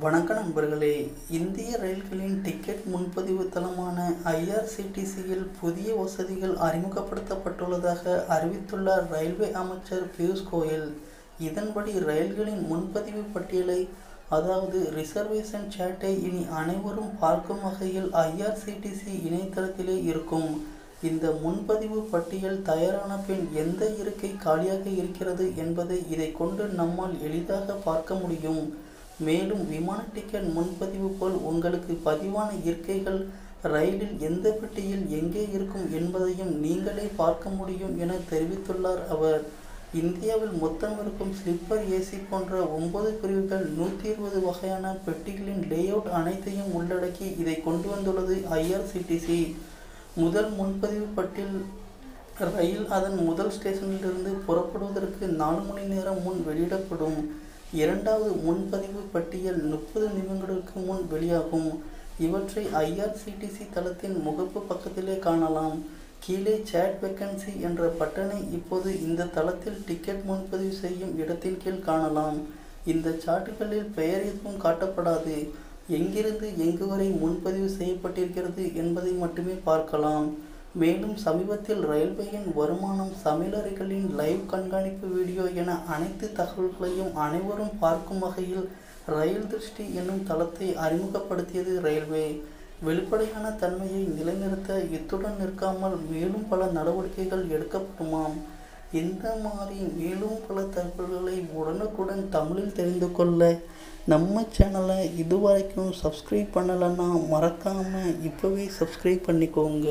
வணக்க நண்பர்களே இந்திய ரயில்களின் டிக்கெட் முன்பதிவு தளமான ஐஆர்சிடிசியில் புதிய வசதிகள் அறிமுகப்படுத்தப்பட்டுள்ளதாக அறிவித்துள்ளார் ரயில்வே அமைச்சர் பியூஷ் கோயல். இதன்படி ரயில்களின் முன்பதிவு பட்டியலை அதாவது ரிசர்வேஷன் சேட்டை இனி அனைவரும் பார்க்கும் வகையில் ஐஆர்சிடிசி இணையதளத்திலே இருக்கும். இந்த முன்பதிவு பட்டியல் தயாரான பின் எந்த இருக்கை காலியாக இருக்கிறது என்பதை இதை கொண்டு நம்மால் எளிதாக பார்க்க முடியும். மேலும் விமான டிக்கெட் முன்பதிவு போல் உங்களுக்கு பதிவான இருக்கைகள் ரயிலில் எந்த பெட்டியில் எங்கே இருக்கும் என்பதையும் நீங்களே பார்க்க முடியும் என தெரிவித்துள்ளார் அவர். இந்தியாவில் மொத்தம் இருக்கும் ஸ்லிப்பர் ஏசி போன்ற ஒன்பது பிரிவுகள் நூற்றி இருபது வகையான பெட்டிகளின் லேஅவுட் அனைத்தையும் உள்ளடக்கி இதை கொண்டு வந்துள்ளது ஐஆர்சிடிசி. முதல் முன்பதிவு பட்டியல் ரயில் அதன் முதல் ஸ்டேஷனிலிருந்து புறப்படுவதற்கு நாலு மணி நேரம் முன் வெளியிடப்படும். இரண்டாவது முன்பதிவு பட்டியல் முப்பது நிமிடங்களுக்கு முன் வெளியாகும். இவற்றை ஐஆர்சிடிசி தளத்தின் முகப்பு பக்கத்திலே காணலாம். கீழே சேட் வேக்கன்சி என்ற பட்டனை இப்போது இந்த தளத்தில் டிக்கெட் முன்பதிவு செய்யும் இடத்தின் கீழ் காணலாம். இந்த சாட்டுகளில் பெயர் எதுவும் காட்டப்படாது. எங்கிருந்து எங்கு வரை முன்பதிவு செய்யப்பட்டிருக்கிறது என்பதை மட்டுமே பார்க்கலாம். மேலும் சமீபத்தில் ரயில்வேயின் வருமானம் சமையலறைகளின் லைவ் கண்காணிப்பு வீடியோ என அனைத்து தகவல்களையும் அனைவரும் பார்க்கும் வகையில் ரயில் திருஷ்டி என்னும் தளத்தை அறிமுகப்படுத்தியது ரயில்வே. வெளிப்படையான தன்மையை நிலைநிறுத்த இத்துடன் நிற்காமல் மேலும் பல நடவடிக்கைகள் எடுக்கப்படுமாம். இந்த மாதிரி மேலும் பல தகவல்களை உடனுக்குடன் தமிழில் தெரிந்து கொள்ள நம்ம சேனலை இதுவரைக்கும் சப்ஸ்கிரைப் பண்ணலைன்னா மறக்காமல் இப்போவே சப்ஸ்கிரைப் பண்ணிக்கோங்க.